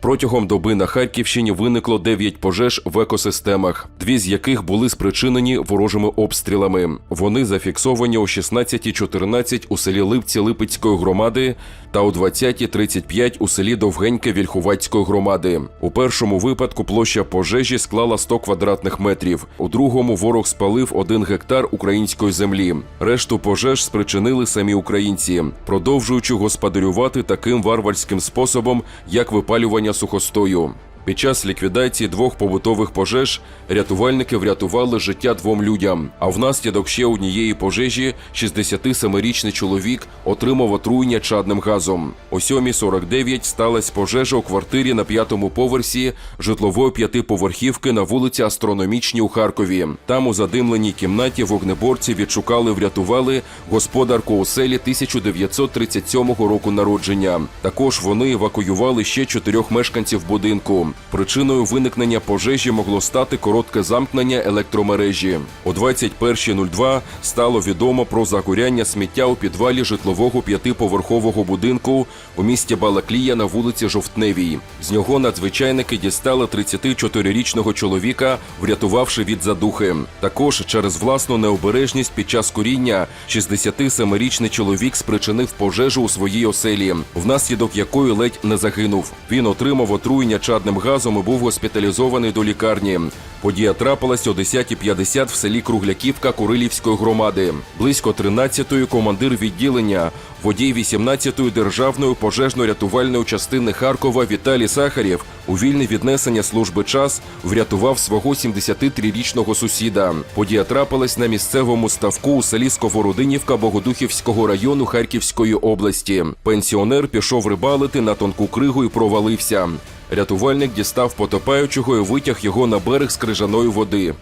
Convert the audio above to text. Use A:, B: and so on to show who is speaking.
A: Протягом доби на Харківщині виникло 9 пожеж в екосистемах, дві з яких були спричинені ворожими обстрілами. Вони зафіксовані о 16.14 у селі Липці Липецької громади та о 20.35 у селі Довгеньке Вільхувацької громади. У першому випадку площа пожежі склала 100 квадратних метрів. У другому ворог спалив 1 гектар української землі. Решту пожеж спричинили самі українці, продовжуючи господарювати таким варварським способом, як випалювання сухостою. Під час ліквідації двох побутових пожеж рятувальники врятували життя двом людям. А внаслідок ще однієї пожежі 67-річний чоловік отримав отруєння чадним газом. О 7.49 сталася пожежа у квартирі на п'ятому поверсі житлової п'ятиповерхівки на вулиці Астрономічній у Харкові. Там у задимленій кімнаті вогнеборці відшукали, врятували господарку оселі 1937 року народження. Також вони евакуювали ще чотирьох мешканців будинку. Причиною виникнення пожежі могло стати коротке замкнення електромережі. О 21.02 стало відомо про загоряння сміття у підвалі житлового п'ятиповерхового будинку у місті Балаклія на вулиці Жовтневій. З нього надзвичайники дістали 34-річного чоловіка, врятувавши від задухи. Також через власну необережність під час куріння 67-річний чоловік спричинив пожежу у своїй оселі, внаслідок якої ледь не загинув. Він отримав отруєння чадним газом і був госпіталізований до лікарні. Подія трапилась о 10.50 в селі Кругляківка Курилівської громади. Близько 13-ї командир відділення, водій 18-ї державної пожежно-рятувальної частини Харкова Віталій Сахарєв у вільне віднесення служби час врятував свого 73-річного сусіда. Подія трапилась на місцевому ставку у селі Сковородинівка Богодухівського району Харківської області. Пенсіонер пішов рибалити на тонку кригу і провалився. Рятувальник дістав потопаючого і витяг його на берег з крижаної води.